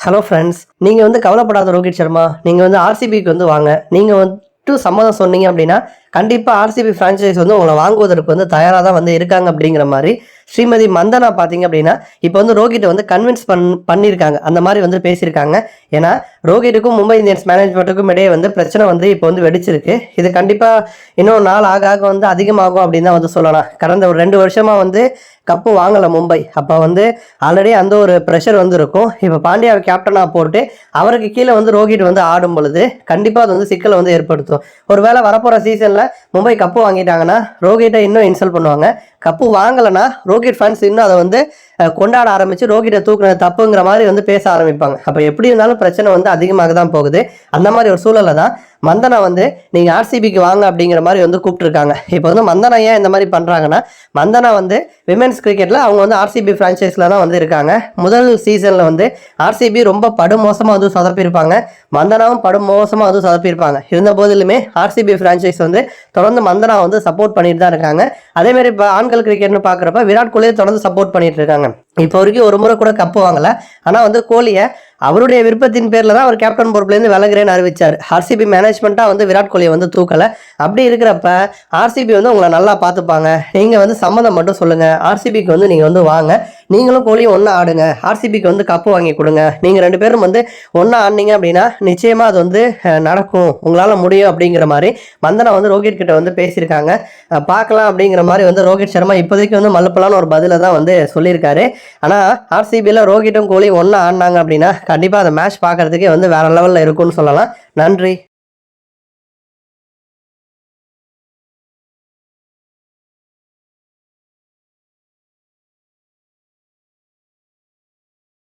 Hello friends நீங்கள் வந்து கவலைப்படாத ரோஹித் சர்மா நீங்கள் வந்து ஆர்சிபிக்கு வந்து வாங்க. நீங்கள் வந்து சம்மதம் சொன்னீங்க அப்படின்னா கண்டிப்பாக ஆர்சிபி ஃப்ரான்ச்சைஸ் வந்து உங்களை வாங்குவதற்கு வந்து தயாராக தான் வந்து இருக்காங்க அப்படிங்கிற மாதிரி ஸ்ரீமதி மந்தனா பார்த்தீங்க அப்படின்னா இப்போ வந்து ரோஹிட்டை வந்து கன்வின்ஸ் பண் பண்ணியிருக்காங்க. அந்த மாதிரி வந்து பேசியிருக்காங்க. ஏன்னா ரோஹிட்டுக்கும் மும்பை இந்தியன்ஸ் மேனேஜ்மெண்ட்டுக்கும் இடையே வந்து பிரச்சனை வந்து இப்போ வந்து வெடிச்சிருக்கு. இது கண்டிப்பாக இன்னும் நாள் ஆக ஆக வந்து அதிகமாகும் அப்படின்னு தான் வந்து சொல்லலாம். கடந்த ஒரு ரெண்டு வருஷமாக வந்து கப்பு வாங்கலை மும்பை. அப்போ வந்து ஆல்ரெடி அந்த ஒரு ப்ரெஷர் வந்து இருக்கும் இப்போ பாண்டியாவை கேப்டனாக போட்டு அவருக்கு கீழே வந்து ரோஹிட் வந்து ஆடும் பொழுது கண்டிப்பாக அது வந்து சிக்கலை வந்து ஏற்படுத்தும். ஒருவேளை வரப்போகிற சீசனில் மும்பை கப்பு வாங்கிட்டாங்கன்னா ரோஹிட்டை இன்னும் இன்சல்ட் பண்ணுவாங்க. கப்பு வாங்கலைன்னா ரோஹித் ஃபேன்ஸ் இன்னும் அதை வந்து கொண்டாட ஆரம்பித்து ரோஹிட்டை தூக்குன தப்புங்கிற மாதிரி வந்து பேச ஆரம்பிப்பாங்க. அப்போ எப்படி இருந்தாலும் பிரச்சனை வந்து அதிகமாக தான் போகுது. அந்த மாதிரி ஒரு சூழலை தான் மந்தனா வந்து நீங்கள் ஆர்சிபிக்கு வாங்க அப்படிங்கிற மாதிரி வந்து கூப்பிட்டுருக்காங்க. இப்போ வந்து மந்தனா ஏன் இந்த மாதிரி பண்ணுறாங்கன்னா மந்தனா வந்து விமென்ஸ் கிரிக்கெட்டில் அவங்க வந்து ஆர்சிபி ஃப்ரான்ச்சைஸில் தான் வந்து இருக்காங்க. முதல் சீசனில் வந்து ஆர்சிபி ரொம்ப படுமோசமாக வந்து சொதப்பியிருப்பாங்க. மந்தனாவும் படுமோசமாக வந்து சொதப்பியிருப்பாங்க. இருந்த போதிலுமே ஆர்சிபி ஃப்ரான்ச்சைஸ் வந்து தொடர்ந்து மந்தனா வந்து சப்போர்ட் பண்ணிட்டு தான் இருக்காங்க. அதேமாரி இப்போ ஆண்கள் கிரிக்கெட்னு பார்க்குறப்ப விராட் கோலியை தொடர்ந்து சப்போர்ட் பண்ணிட்டு இருக்காங்க. இப்போ வரைக்கும் ஒரு முறை கூட கப்பு வாங்கலை. ஆனால் வந்து கோலியை அவருடைய விருப்பத்தின் பேரில் தான் அவர் கேப்டன் பொறுப்புலேருந்து விலகிறேன்னு அறிவிச்சார். ஆர்சிபி மேனேஜ்மெண்ட்டாக வந்து விராட் கோலியை வந்து தூக்கலை. அப்படி இருக்கிறப்ப ஆர்சிபி வந்து உங்களை நல்லா பார்த்துப்பாங்க. நீங்கள் வந்து சம்மந்தம் மட்டும் சொல்லுங்கள் ஆர்சிபிக்கு வந்து நீங்கள் வந்து வாங்க. நீங்களும் கோலியும் ஒன்றா ஆடுங்க. ஆர்சிபிக்கு வந்து கப்பு வாங்கி கொடுங்க. நீங்கள் ரெண்டு பேரும் வந்து ஒன்றா ஆடினீங்க அப்படின்னா நிச்சயமாக அது வந்து நடக்கும். உங்களால் முடியும் அப்படிங்கிற மாதிரி மந்தனா வந்து ரோஹித் கிட்ட வந்து பேசியிருக்காங்க. பார்க்கலாம் அப்படிங்கிற மாதிரி வந்து ரோஹித் சர்மா இப்போதைக்கு வந்து மல்லப்பலான்னு ஒரு பதிலை தான் வந்து சொல்லியிருக்காரு. ஆனால் ஆர்சிபியில் ரோஹிட்டும் கோலியும் ஒன்றா ஆடினாங்க அப்படின்னா கண்டிப்பாக அந்த மேட்ச் பார்க்கறதுக்கே வந்து வேறு லெவலில் இருக்கும்னு சொல்லலாம். நன்றி.